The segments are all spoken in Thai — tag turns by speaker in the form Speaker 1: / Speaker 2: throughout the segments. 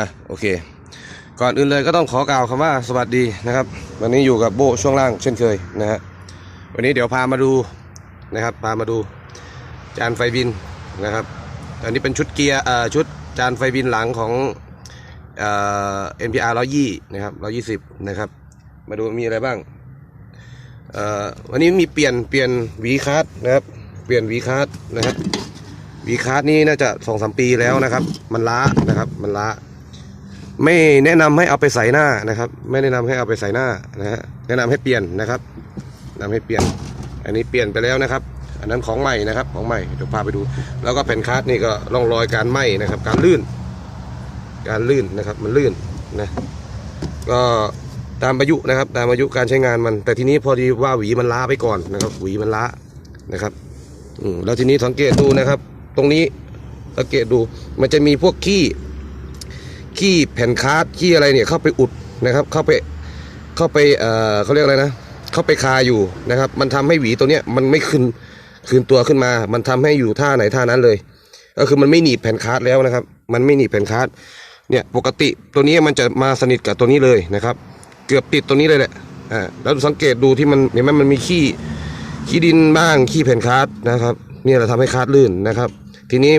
Speaker 1: อะโอเค ก่อนอื่นเลยก็ต้องขอกล่าวคำว่าสวัสดีนะครับ วันนี้อยู่กับโบช่วงล่างเช่นเคยนะฮะวันนี้เดี๋ยวพามาดูนะครับ พามาดูจานไฟบินนะครับ อันนี้เป็นชุดเกียร์เอ่อชุดจานไฟบินหลังของเอ่อ MPR 120นะครับ 120 นะครับ มาดูมีอะไรบ้างเอ่อวันนี้มีเปลี่ยนเปลี่ยนวีคัสนะครับ เปลี่ยนวีคัสนะครับวีคาร์ดนี่น่าจะสองสามปีแล้วนะครับ มันล้านะครับ มันล้า ไม่แนะนำให้เอาไปใส่หน้านะครับ ไม่แนะนำให้เอาไปใส่หน้านะฮะแนะนำให้เปลี่ยนนะครับแนะนำให้เปลี่ยน อันนี้เปลี่ยนไปแล้วนะครับ อันนั้นของใหม่นะครับของใหม่เดี๋ยวพาไปดู แล้วก็แผ่นคาร์ดนี่ก็ร่องรอยการไหม้นะครับ การลื่น การลื่นนะครับ มันลื่นนะก็ตามอายุนะครับ ตามอายุการใช้งานมัน แต่ทีนี้พอดีว่าหวีมันล้าไปก่อนนะครับ หวีมันล้านะครับอืมแล้วทีนี้สังเกตดูนะครับ ตรงนี้สังเกตดูมันจะมีพวกขี้ ขี้แผ่นคาร์ดขี้อะไรเนี่ยเข้าไปอุดนะครับ เข้าไปเข้าไปเอ่อเขาเรียกอะไรนะเข้าไปคาอยู่นะครับ มันทำให้หวีตัวเนี้ยมันไม่ขึ้นคืนตัวขึ้นมา มันทำให้อยู่ท่าไหนท่านั้นเลย ก็คือมันไม่หนีบแผ่นคาร์ดแล้วนะครับ มันไม่หนีบแผ่นคาร์ดเนี่ยปกติตัวนี้มันจะมาสนิทกับตัวนี้เลยนะครับ เกือบติดตัวนี้เลยแหละอ่าแล้วสังเกตดูที่มันเห็นไหมมันมีขี้ขี้ดินบ้างขี้แผ่นคาร์ดนะครับเนี่ยเราทำให้คาร์ดลื่นนะครับ ทีนี้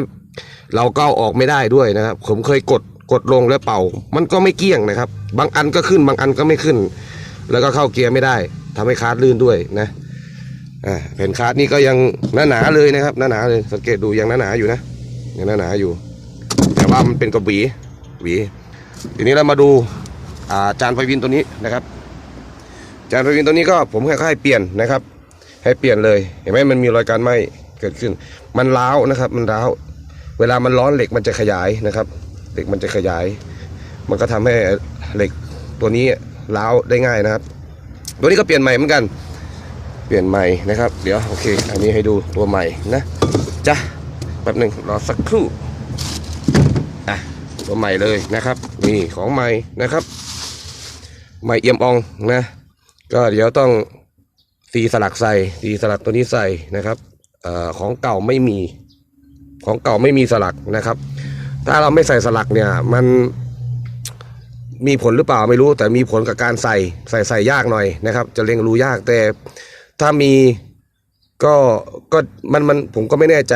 Speaker 1: เราก็ออกไม่ได้ด้วยนะครับ ผมเคยกด กดลงแล้วเป่า มันก็ไม่เกี้ยงนะครับ บางอันก็ขึ้นบางอันก็ไม่ขึ้น แล้วก็เข้าเกียร์ไม่ได้ทำให้คาร์ดลื่นด้วยนะอ่าแผ่นคาร์ดนี่ก็ยังหนาหนาๆเลยนะครับหนาหนาๆเลยสังเกตดูยังหนาหนาๆอยู่นะยังหนาหนาๆอยู่ แต่ว่ามันเป็นกระหวีหวีทีนี้เรามาดูอาจานไฟวินตัวนี้นะครับ จานไฟวินตัวนี้ก็ผมค่อยๆเปลี่ยนนะครับ ให้เปลี่ยนเลยเห็นไหมมันมีรอยการไหมเกิดขึ้น มันร้าวนะครับ มันร้าว เวลามันร้อนเหล็กมันจะขยายนะครับ เหล็กมันจะขยาย มันก็ทำให้เหล็กตัวนี้ร้าวได้ง่ายนะครับ ตัวนี้ก็เปลี่ยนใหม่เหมือนกัน เปลี่ยนใหม่นะครับ เดี๋ยวโอเค อันนี้ให้ดูตัวใหม่นะจ้ะแป๊บหนึ่งรอสักครู่อะตัวใหม่เลยนะครับนี่ของใหม่นะครับ ใหม่เอี่ยมอองนะ ก็เดี๋ยวต้องตีสลักใส่ตีสลักตัวนี้ใส่นะครับอของเก่าไม่มี ของเก่าไม่มีสลักนะครับ ถ้าเราไม่ใส่สลักเนี่ย มันมีผลหรือเปล่าไม่รู้ แต่มีผลกับการใส่ใส่ใส่ยากหน่อยนะครับ จะเล็งรูยากแต่ถ้ามีก็ก็มันมันผมก็ไม่แน่ใจ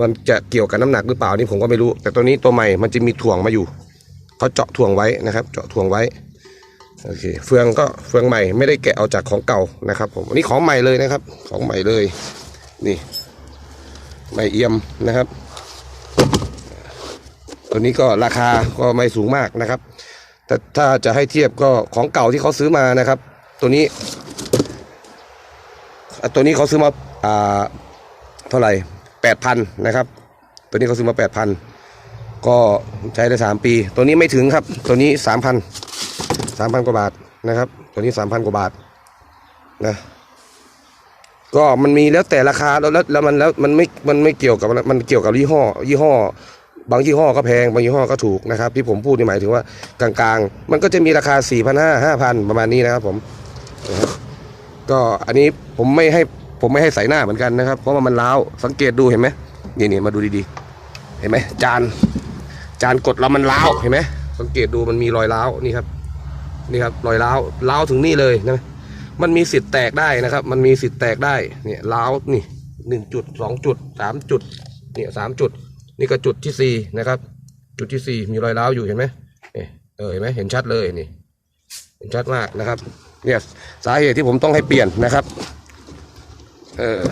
Speaker 1: มันจะเกี่ยวกับน้ำหนักหรือเปล่านี่ผมก็ไม่รู้ แต่ตัวนี้ตัวใหม่มันจะมีถ่วงมาอยู่เขาเจาะถ่วงไว้นะครับ เจาะถ่วงไว้โอเคเฟืองก็เฟืองใหม่ไม่ได้แกะเอาจากของเก่านะครับ ผมอันนี้ของใหม่เลยนะครับ ของใหม่เลย นี่ใหม่เอี่ยมนะครับ ตัวนี้ก็ราคาก็ไม่สูงมากนะครับ แต่ถ้าจะให้เทียบก็ของเก่าที่เขาซื้อมานะครับ ตัวนี้ ตัวนี้เขาซื้อมาอ่าเท่าไหร่แปดพันนะครับ ตัวนี้เขาซื้อมาแปดพันก็ใช้ได้สามปี ตัวนี้ไม่ถึงครับ ตัวนี้สามพันสามพันกว่าบาทนะครับ ตัวนี้สามพันกว่าบาทนะก็มันมีแล้วแต่ราคาแล้วแล้วมันแล้วมันไม่มันไม่เกี่ยวกับมันเกี่ยวกับยี่ห้อ ยี่ห้อ บางยี่ห้อก็แพง บางยี่ห้อก็ถูกนะครับ ที่ผมพูดนี่หมายถึงว่ากลางๆ มันก็จะมีราคา 4 5 0 0 5 0 0 ประมาณนี้นะครับผมก็อันนี้ผมไม่ให้ผมไม่ให้ใส่หน้าเหมือนกันนะครับ เพราะว่ามันล้าวสังเกตดูเห็นไหมนี่นี่มาดูดีๆ เห็นไหมจานจานกดแล้วมันล้าวเห็นไหมสังเกตดูมันมีรอยล้าวนี่ครับนี่ครับรอยร้าวร้าวถึงนี่เลยนะมันมีสิทธิ์แตกได้นะครับ มันมีสิทธิ์แตกได้เนี่ยร้าวนี่หนึ่งจุดสองจุดสามจุดเนี่ยสามจุด นี่ก็จุดที่สี่นะครับ จุดที่สี่มีรอยร้าวอยู่เห็นไหมเออเห็นไหมเห็นชัดเลยนี่ เห็นชัดมากนะครับ เนี่ยสาเหตุที่ผมต้องให้เปลี่ยนนะครับ เออ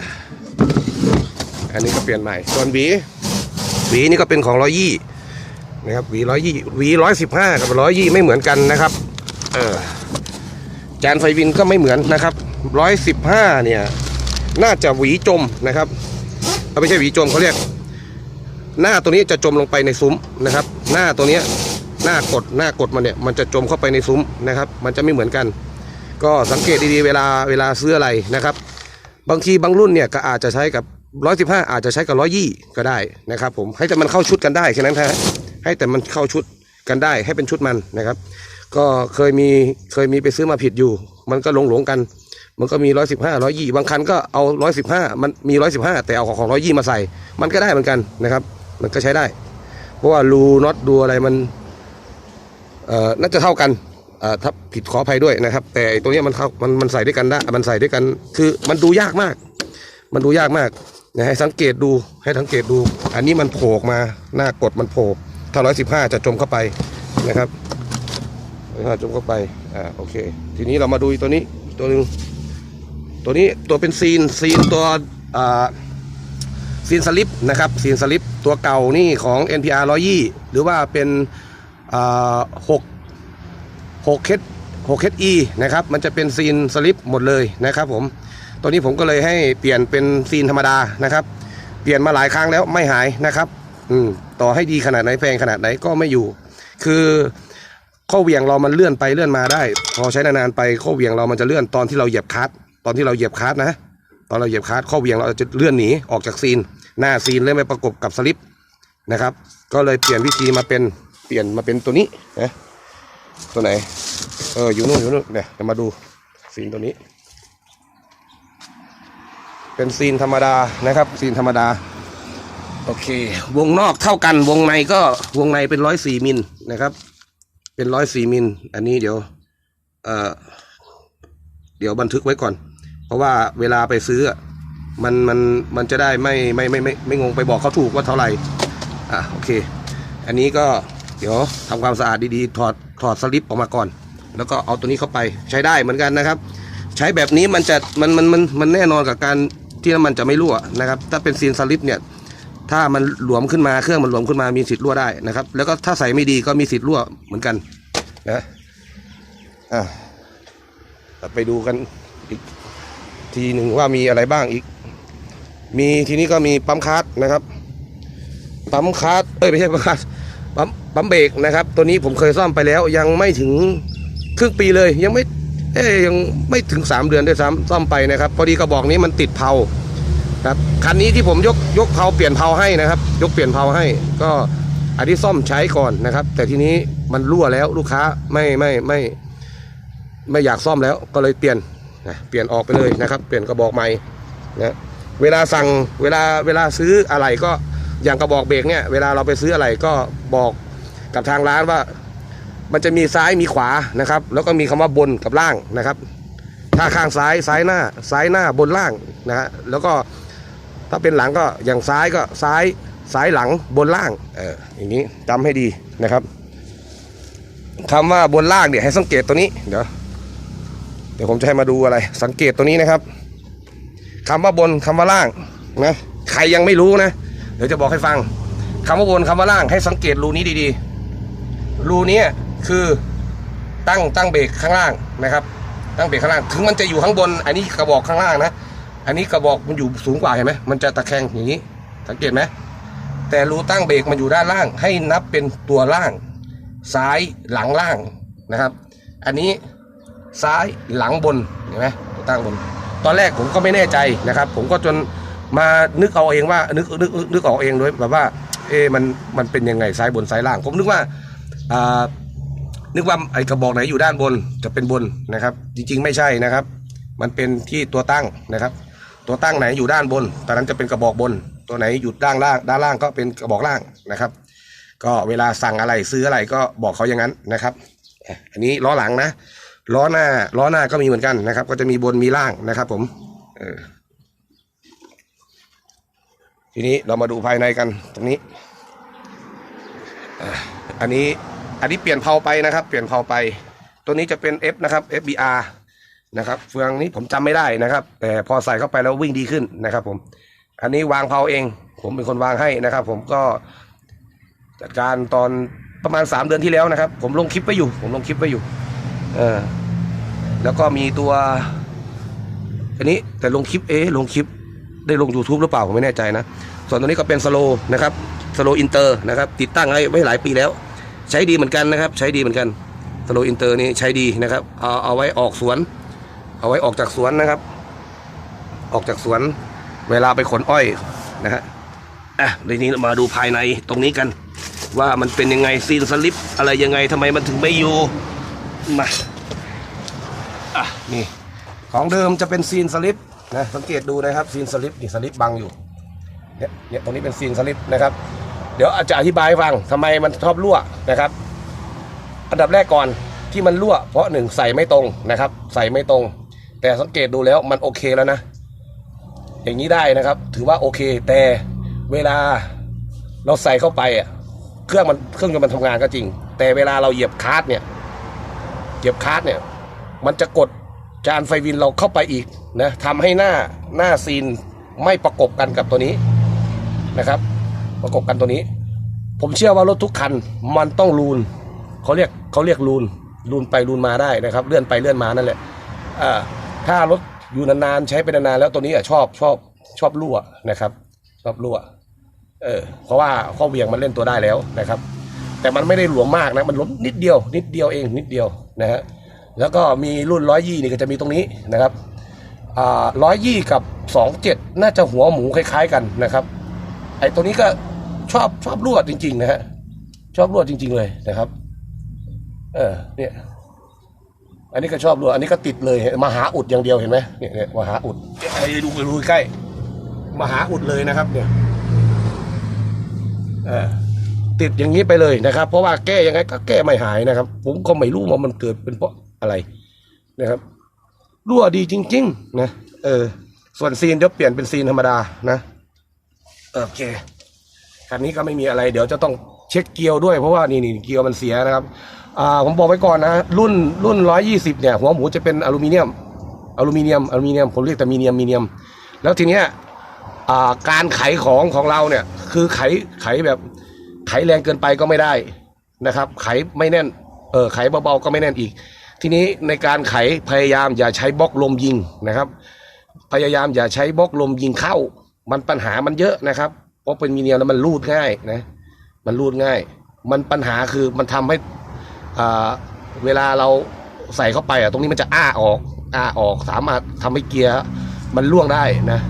Speaker 1: อันนี้ก็เปลี่ยนใหม่ส่วนหวีหวีนี่ก็เป็นของร้อยยี่นะครับหวีร้อยยี่หวีร้อยสิบห้ากับร้อยยี่ไม่เหมือนกันนะครับ เออจานไฟวินก็ไม่เหมือนนะครับร้อยสิบห้าเนี่ย น่าจะหวีจมนะครับเอาไม่ใช่หวีจมเขาเรียก หน้าตัวนี้จะจมลงไปในซุ้มนะครับ หน้าตัวนี้หน้ากดหน้ากดมันเนี่ยมันจะจมเข้าไปในซุ้มนะครับ มันจะไม่เหมือนกัน ก็สังเกตดีๆเวลาเวลาซื้ออะไรนะครับ บางทีบางรุ่นเนี่ยก็อาจจะใช้กับร้อยสิบห้าอาจจะใช้กับร้อยยี่ก็ได้นะครับผมให้แต่มันเข้าชุดกันได้แค่นั้นแท้ให้แต่มันเข้าชุดกันได้ให้เป็นชุดมันนะครับ ก็เคยมีเคยมีไปซื้อมาผิดอยู่ มันก็หลงหลงกัน มันก็มีร้อยสิบห้าร้อยยี่บางคันก็เอาร้อยสิบห้ามันมีร้อยสิบห้าแต่เอาของร้อยยี่มาใส่ มันก็ได้เหมือนกันนะครับ มันก็ใช้ได้ เพราะว่ารูน็อตดูอะไรมันเอ่อน่าจะเท่ากันเอ่อถ้าผิดขออภัยด้วยนะครับ แต่ตัวนี้มันเข้ามันมันใส่ด้วยกันได้มันใส่ด้วยกัน คือมันดูยากมาก มันดูยากมากนะให้สังเกตดูให้สังเกตดู อันนี้มันโผล่มาหน้ากดมันโผล่ถ้าร้อยสิบห้าจะจมเข้าไปนะครับถ้าจมเข้าไปอ่าโอเค ทีนี้เรามาดูตัวนี้ตัวหนึ่งตัวนี้ตัวเป็นซีนซีนตัวอ่า ซีนสลิปนะครับซีนสลิปตัวเก่านี่ของ NPR 120หรือว่าเป็นหกหกเคสหกเคส E นะครับมันจะเป็นซีนสลิปหมดเลยนะครับผมตัวนี้ผมก็เลยให้เปลี่ยนเป็นซีนธรรมดานะครับ เปลี่ยนมาหลายครั้งแล้วไม่หายนะครับอืมต่อให้ดีขนาดไหนแพงขนาดไหนก็ไม่อยู่ คือข้อเหวี่ยงเรามันเลื่อนไปเลื่อนมาได้ พอใช้นานๆไปข้อเหวี่ยงเรามันจะเลื่อนตอนที่เราเหยียบคลัตช์ตอนที่เราเหยียบคลัตช์นะ ตอนเราเหยียบคลัตช์ข้อเหวี่ยงเราจะเลื่อนหนีออกจากซีน หน้าซีนเลยไปประกบกับสลิปนะครับ ก็เลยเปลี่ยนวิธีมาเป็นเปลี่ยนมาเป็นตัวนี้นะตัวไหน เอออยู่นู่นอยู่นู่นเนี่ยจะมาดูซีนตัวนี้ เป็นซีนธรรมดานะครับ ซีนธรรมดาโอเค วงนอกเท่ากันวงในก็วงในเป็นร้อยสี่มิลนะครับ เป็นร้อยสี่มิลอันนี้เดี๋ยวเอ่อเดี๋ยวบันทึกไว้ก่อน เพราะว่าเวลาไปซื้อ มันมันมันจะได้ไม่ไม่ไม่ไม่ไม่งงไปบอกเขาถูกว่าเท่าไหร่อะโอเค อันนี้ก็เดี๋ยวทำความสะอาดดีๆถอดถอดสลิปออกมาก่อน แล้วก็เอาตัวนี้เข้าไปใช้ได้เหมือนกันนะครับ ใช้แบบนี้มันจะมันมันมันมันแน่นอนกับการที่น้ำมันจะไม่รั่วนะครับ ถ้าเป็นซีนสลิปเนี่ยถ้ามันหลวมขึ้นมาเครื่องมันหลวมขึ้นมามีสิทธิ์รั่วได้นะครับ แล้วก็ถ้าใส่ไม่ดีก็มีสิทธิ์รั่วเหมือนกันนะอะไปดูกันอีกทีหนึ่งว่ามีอะไรบ้างอีก มีทีนี้ก็มีปั๊มคาร์ดนะครับ ปั๊มคาร์ดเอ้ยไม่ใช่ปั๊มคาร์ดปั๊มปั๊มเบรกนะครับ ตัวนี้ผมเคยซ่อมไปแล้ว ยังไม่ถึงครึ่งปีเลย ยังไม่เอ้ยยังไม่ถึง 3 เดือนด้วยซ้ำซ่อมไปนะครับ พอดีกระบอกนี้มันติดเผาครับคันนี้ที่ผมยกยกเผาเปลี่ยนเผาให้นะครับ ยกเปลี่ยนเผาให้ ก็อันที่ซ่อมใช้ก่อนนะครับ แต่ทีนี้มันรั่วแล้วลูกค้าไม่ไม่ไม่ไม่อยากซ่อมแล้วก็เลยเปลี่ยนนะเปลี่ยนออกไปเลยนะครับ เปลี่ยนกระบอกใหม่นะ เวลาสั่งเวลาเวลาซื้ออะไรก็อย่างกระบอกเบรกเนี่ยเวลาเราไปซื้ออะไรก็บอกกับทางร้านว่า มันจะมีซ้ายมีขวานะครับ แล้วก็มีคำว่าบนกับล่างนะครับ ถ้าข้างซ้ายซ้ายหน้าซ้ายหน้าบนล่างนะฮะแล้วก็ถ้าเป็นหลังก็อย่างซ้ายก็ซ้ายซ้ายหลังบนล่างเอออย่างนี้จำให้ดีนะครับคำว่าบนล่างเนี่ยให้สังเกตตัวนี้เดี๋ยวเดี๋ยวผมจะให้มาดูอะไร สังเกตตัวนี้นะครับ คำว่าบนคำว่าล่างนะใครยังไม่รู้นะเดี๋ยวจะบอกให้ฟังคำว่าบนคำว่าล่างให้สังเกตรูนี้ดีๆ รูนี้คือตั้งตั้งเบรกข้างล่างนะครับ ตั้งเบรกข้างล่างถึงมันจะอยู่ข้างบน อันนี้กระบอกข้างล่างนะอันนี้กระบอกมันอยู่สูงกว่าเห็นไหมมันจะตะแคงอย่างนี้ สังเกตไหมแต่รูตั้งเบรกมันอยู่ด้านล่าง ให้นับเป็นตัวล่าง ซ้ายหลังล่างนะครับ อันนี้ซ้ายหลังบนเห็นไหมตัวตั้งบน ตอนแรกผมก็ไม่แน่ใจนะครับ ผมก็จนมานึกเอาเองว่านึกนึกนึกออกเองด้วยแบบว่า เอะมันมันเป็นยังไงซ้ายบนซ้ายล่าง ผมนึกว่าอ่านึกว่าไอ้กระบอกไหนอยู่ด้านบนจะเป็นบนนะครับ จริงๆ ไม่ใช่นะครับ มันเป็นที่ตัวตั้งนะครับ ตัวตั้งไหนอยู่ด้านบนตอนนั้นจะเป็นกระบอกบน ตัวไหนอยู่ด้านล่าง ด้านล่างก็เป็นกระบอกล่างนะครับ ก็เวลาสั่งอะไรซื้ออะไรก็บอกเขาอย่างนั้นนะครับ อันนี้ล้อหลังนะ ล้อหน้าล้อหน้าก็มีเหมือนกันนะครับ ก็จะมีบนมีล่างนะครับ ผมเออทีนี้เรามาดูภายในกันตรงนี้ออันนี้อันนี้เปลี่ยนเพาไปนะครับ เปลี่ยนเพาไป ตัวนี้จะเป็น F นะครับ FBR นะครับเฟืองนี้ผมจำไม่ได้นะครับ แต่พอใส่เข้าไปแล้ววิ่งดีขึ้นนะครับ ผม อันนี้วางเพาเอง ผมเป็นคนวางให้นะครับ ผมก็จัดการตอนประมาณ 3 เดือนที่แล้วนะครับ ผมลงคลิปไว้อยู่ ผมลงคลิปไว้อยู่ เออ แล้วก็มีตัว อันนี้แต่ลงคลิปเอ๊ะลงคลิปได้ลง YouTube หรือเปล่าผมไม่แน่ใจนะ ส่วนตัวนี้ก็เป็นสโลนะครับสโลอินเตอร์นะครับ ติดตั้งไว้ไว้หลายปีแล้ว ใช้ดีเหมือนกันนะครับ ใช้ดีเหมือนกันสโลอินเตอร์นี่ใช้ดีนะครับเอาเอาไว้ออกสวน เอาไว้ออกจากสวนนะครับ ออกจากสวนเวลาไปขนอ้อยนะฮะอะเดี๋ยวนี้มาดูภายในตรงนี้กัน ว่ามันเป็นยังไงซีนสลิปอะไรยังไงทำไมมันถึงไม่อยู่มา นี่ ของเดิมจะเป็นซีนสลิปนะสังเกตดูนะครับซีนสลิปนี่สลิปบังอยู่เนี่ยเนี่ยตรงนี้เป็นซีนสลิปนะครับ เดี๋ยวอาจจะอธิบายฟังทำไมมันชอบรั่วนะครับ อันดับแรกก่อนที่มันรั่ว เพราะหนึ่งใส่ไม่ตรงนะครับ ใส่ไม่ตรง แต่สังเกตดูแล้วมันโอเคแล้วนะ อย่างนี้ได้นะครับ ถือว่าโอเค แต่เวลาเราใส่เข้าไปอะเครื่องมันเครื่องยนต์มันทำงานก็จริง แต่เวลาเราเหยียบคลัสเนี่ยเหยียบคลัสเนี่ย มันจะกด จานไฟวินเราเข้าไปอีกนะทำให้หน้าหน้าซีนไม่ประกบกันกับตัวนี้นะครับ ประกบกันตัวนี้ ผมเชื่อว่ารถทุกคันมันต้องรูนเขาเรียกเขาเรียกรูนรูนไปรูนมาได้นะครับ เลื่อนไปเลื่อนมานั่นแหละถ้ารถอยู่นานๆใช้ไปนานๆแล้วตัวนี้อะชอบชอบชอบรั่วนะครับชอบรั่วเออเพราะว่าข้อเวียงมันเล่นตัวได้แล้วนะครับ แต่มันไม่ได้หลวมมากนะมันล้มนิดเดียว นิดเดียวเองนิดเดียวนะฮะ แล้วก็มีรุ่นร้อยยี่นี่ก็จะมีตรงนี้นะครับอ่าร้อยยี่กับสองเจ็ดน่าจะหัวหมูคล้าย ๆ กันนะครับ ไอ้ตัวนี้ก็ชอบชอบรวดจริง ๆ นะฮะชอบรวดจริง ๆ เลยนะครับ เออเนี่ยอันนี้ก็ชอบรวดอันนี้ก็ติดเลยเห็นมหาอุดอย่างเดียวเห็นไหมเนี่ยเนี่ยมหาอุดไอ้ดูดูใกล้มหาอุดเลยนะครับ เนี่ยเออติดอย่างนี้ไปเลยนะครับ เพราะว่าแก้ยังไงก็แก้ไม่หายนะครับ ผมก็ไม่รู้ว่ามันเกิดเป็นเพราะ อะไรนะครับรั่วดีจริง ๆ นะเออ ส่วนซีนเดี๋ยวเปลี่ยนเป็นซีนธรรมดานะโอเคคันนี้ก็ไม่มีอะไร เดี๋ยวจะต้องเช็คเกียร์ด้วยเพราะว่านี่นี่เกียร์มันเสียนะครับอ่าผมบอกไว้ก่อนนะรุ่นรุ่นร้อยยี่สิบเนี่ยหัวหมูจะเป็นอลูมิเนียมอลูมิเนียมอลูมิเนียมผมเรียกแต่มีเนียมมีเนียม แล้วทีเนี้ยอ่าการไขของของเราเนี่ย คือไขไขแบบไขแรงเกินไปก็ไม่ได้นะครับ ไขไม่แน่น เออไขเบาๆก็ไม่แน่นอีก ทีนี้ในการไขพยายามอย่าใช้บล็อกลมยิงนะครับ พยายามอย่าใช้บล็อกลมยิงเข้า มันปัญหามันเยอะนะครับเพราะเป็นมีเนียแล้วมันรูดง่ายนะมันรูดง่าย มันปัญหาคือมันทำให้เวลาเราใส่เข้าไปอะตรงนี้มันจะอ้าออกอ้าออกสามารถทำให้เกียร์มันล่วงได้นะ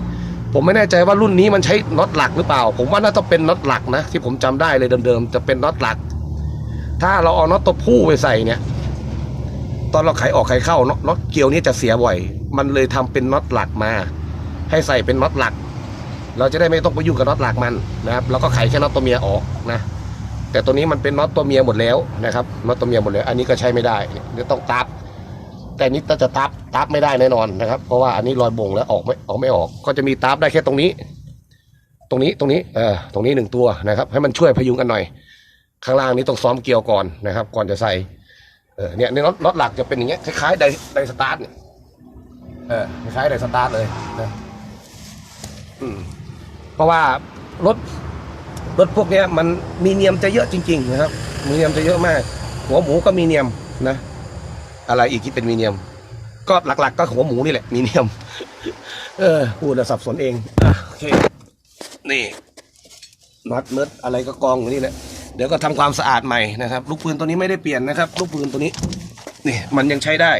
Speaker 1: ผมไม่แน่ใจว่ารุ่นนี้มันใช้น็อตหลักหรือเปล่า ผมว่าน่าจะเป็นน็อตหลักนะที่ผมจำได้เลยเดิมๆจะเป็นน็อตหลัก ถ้าเราเอาน็อตตัวผู้ไปใส่เนี่ย ตอนเราไขออกไขเข้าน็อตเกลียวนี้จะเสียบ่อย มันเลยทำเป็นน็อตหลักมา ให้ใส่เป็นน็อตหลัก เราจะได้ไม่ต้องไปยุ่งกับน็อตหลักมันนะครับแล้วก็ไขแค่น็อตตัวเมียออกนะ แต่ตัวนี้มันเป็นน็อตตัวเมียหมดแล้วนะครับน็อตตัวเมียหมดแล้ว อันนี้ก็ใช้ไม่ได้เดี๋ยวต้องตับแต่นี้จะตับตับไม่ได้แน่นอนนะครับ เพราะว่าอันนี้รอยบ่งแล้วออกไม่ออกไม่ออก ก็จะมีตับได้แค่ตรงนี้ ตรงนี้ตรงนี้เออตรงนี้หนึ่งตัวนะครับ ให้มันช่วยพยุงกันหน่อย ข้างล่างนี้ต้องซ้อมเกลียวก่อนนะครับ ก่อนจะใส่ ออเนี่ยในน็อตน็อตหลักจะเป็นอย่างเงี้ยคล้ายๆไดไดสตาร์ทเนี่ยเออคล้ายๆไดสตาร์ทเลยนะอืมเพราะว่ารถรถพวกเนี้ยมันมีเนียมจะเยอะจริง ๆ นะครับ มีเนียมจะเยอะมาก หัวหมูก็มีเนียมนะ อะไรอีกที่เป็นมีเนียม ก็หลัก ๆ ก็หัวหมูนี่แหละมีเนียม เออพูดแล้วสับสนเองอโอเคนี่น็อตเนิร์ดอะไรก็กองอยู่นี่แหละ ดี๋ยวก็ทำความสะอาดใหม่นะครับลูกปืนตัวนี้ไม่ได้เปลี่ยนนะครับ ลูกปืนตัวนี้นี่มันยังใช้ได้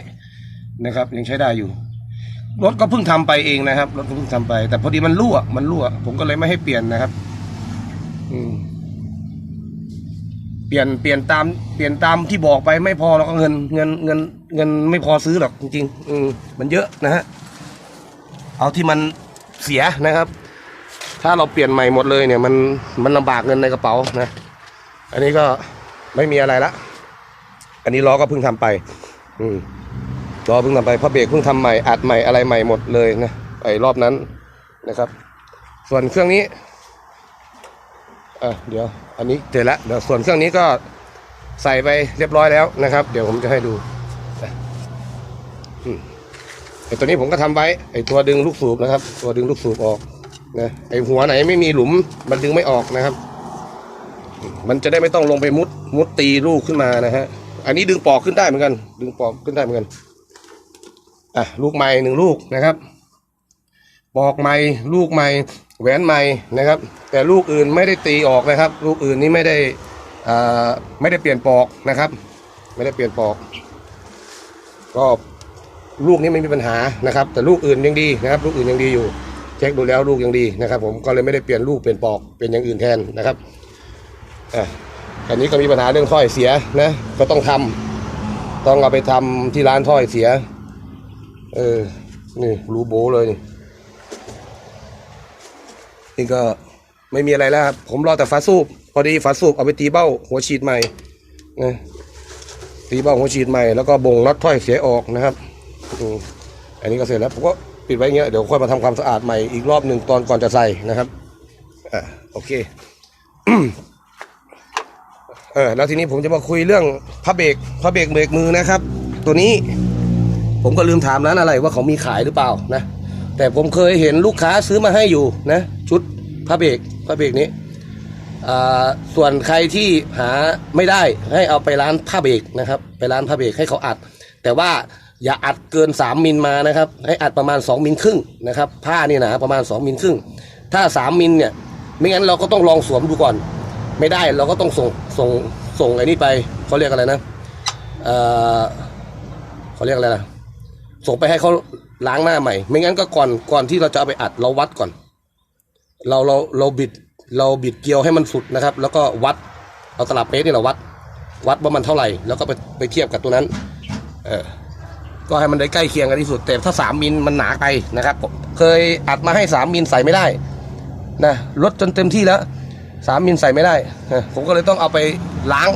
Speaker 1: นะครับ ยังใช้ได้อยู่ รถก็เพิ่งทำไปเองนะครับรถก็เพิ่งทำไป แต่พอดีมันรั่วมันรั่ว ผมก็เลยไม่ให้เปลี่ยนนะครับ อืมเปลี่ยนเปลี่ยนตามเปลี่ยนตามที่บอกไปไม่พอแล้วก็เงินเงินเงินเงินไม่พอซื้อหรอกจริงๆอืมมันเยอะนะฮะเอาที่มันเสียนะครับ ถ้าเราเปลี่ยนใหม่หมดเลยเนี่ย มันมันลำบากเงินในกระเป๋านะ อันนี้ก็ไม่มีอะไรละอันนี้ล้อก็เพิ่งทำไป อืมล้อเพิ่งทำไปพระเบรกเพิ่งทำใหม่อัดใหม่อะไรใหม่หมดเลยนะไอ้รอบนั้นนะครับ ส่วนเครื่องนี้อะเดี๋ยว อันนี้เสร็จแล้วเดี๋ยวส่วนเครื่องนี้ก็ใส่ไปเรียบร้อยแล้วนะครับ เดี๋ยวผมจะให้ดูอืมไอ้ตัวนี้ผมก็ทำไว้ไอ้ตัวดึงลูกสูบนะครับ ตัวดึงลูกสูบออกนะไอ้หัวไหนไม่มีหลุมมันดึงไม่ออกนะครับ มันจะได้ไม่ต้องลงไปมุดมุดตีลูกขึ้นมานะฮะ อันนี้ดึงปอกขึ้นได้เหมือนกัน ดึงปอกขึ้นได้เหมือนกัน อะลูกใหม่หนึ่งลูกนะครับ ปอกใหม่ลูกใหม่แหวนใหม่นะครับ แต่ลูกอื่นไม่ได้ตีออกนะครับ ลูกอื่นนี้ไม่ได้อ่าไม่ได้เปลี่ยนปอกนะครับ ไม่ได้เปลี่ยนปอก ก็ลูกนี้ไม่มีปัญหานะครับ แต่ลูกอื่นยังดีนะครับ ลูกอื่นยังดีอยู่ เช็คดูแล้วลูกยังดีนะครับ ผมก็เลยไม่ได้เปลี่ยนลูกเปลี่ยนปอกเป็นอย่างอื่นแทนนะครับ อะอันนี้ก็มีปัญหาเรื่องถ้อยเสียนะ ก็ต้องทำต้องเอาไปทำที่ร้านถ้อยเสีย เออ นี่รูโบเลยนี่นี่ก็ไม่มีอะไรแล้วครับ ผมรอแต่ฝาสูบ พอดีฝาสูบเอาไปตีเบ้า หัวฉีดใหม่นะตีเบ้าหัวฉีดใหม่ แล้วก็บ่งน็อตถ้อยเสียออกนะครับอืมอันนี้ก็เสร็จแล้วผมก็ปิดไว้เงี้ย เดี๋ยวค่อยมาทำความสะอาดใหม่อีกรอบหนึ่งตอนก่อนจะใส่นะครับ อะโอเค เออแล้วทีนี้ผมจะมาคุยเรื่องพระเบรกพระเบรกเบรกมือนะครับ ตัวนี้ผมก็ลืมถามร้านอะไรว่าเขามีขายหรือเปล่านะแต่ผมเคยเห็นลูกค้าซื้อมาให้อยู่นะ ชุดพระเบรกพระเบรกนี้ส่วนใครที่หาไม่ได้ให้เอาไปร้านผ้าเบรกนะครับ ไปร้านผ้าเบรกให้เขาอัด แต่ว่าอย่าอัดเกิน 3 มิลมานะครับ ให้อัดประมาณ 2 มิลครึ่งนะครับ ผ้านี่หนาประมาณ 2 มิลครึ่ง ถ้า 3 มิลเนี่ย ไม่งั้นเราก็ต้องลองสวมดูก่อน ไม่ได้เราก็ต้องส่งส่งส่งไอ้นี่ไปเขาเรียกอะไรนะเอ่อเขาเรียกอะไรนะส่งไปให้เขาล้างหน้าใหม่ ไม่งั้นก็ก่อนก่อนที่เราจะเอาไปอัดเราวัดก่อน เราเราเราบิดเราบิดเกลียวให้มันสุดนะครับ แล้วก็วัดเอาตลับเมตรนี่เราวัด วัดว่ามันเท่าไหร่ แล้วก็ไปไปเทียบกับตัวนั้น เออก็ให้มันได้ใกล้เคียงกันที่สุดแต่ถ้าสามมิลมันหนาไปนะครับเคยอัดมาให้สามมิลใส่ไม่ได้นะลดจนเต็มที่แล้ว สามมิลใส่ไม่ได้ ผมก็เลยต้องเอาไปล้าง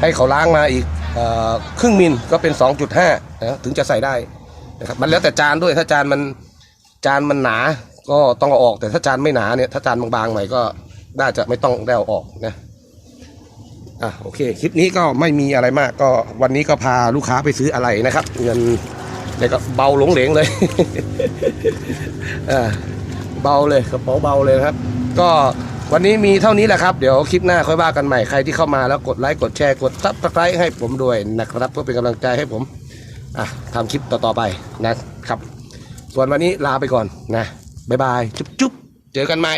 Speaker 1: ให้เขาล้างมาอีกอครึ่งมิลก็เป็น 2.5นะถึงจะใส่ได้นะครับมันแล้วแต่จานด้วยถ้าจานมันจานมันหนาก็ต้องเอาออกแต่ถ้าจานไม่หนาเนี่ยถ้าจานบางๆหน่อยก็น่าจะไม่ต้องได้เอาออกนะอะโอเคคลิปนี้ก็ไม่มีอะไรมากก็วันนี้ก็พาลูกค้าไปซื้ออะไรนะครับ เงินเนี่ยก็เบาหลงเหลงเลยอ่าเบาเลยกระเป๋าเบาเลยครับ ก็ วันนี้มีเท่านี้แหละครับ เดี๋ยวคลิปหน้าค่อยว่ากันใหม่ใครที่เข้ามาแล้วกดไลค์กดแชร์กดซับสไครต์ให้ผมด้วยนะครับเพื่อเป็นกำลังใจให้ผมอะทำคลิปต่อๆไปนะครับ ส่วนวันนี้ลาไปก่อนนะบ๊ายบายจุ๊บๆเจอกันใหม่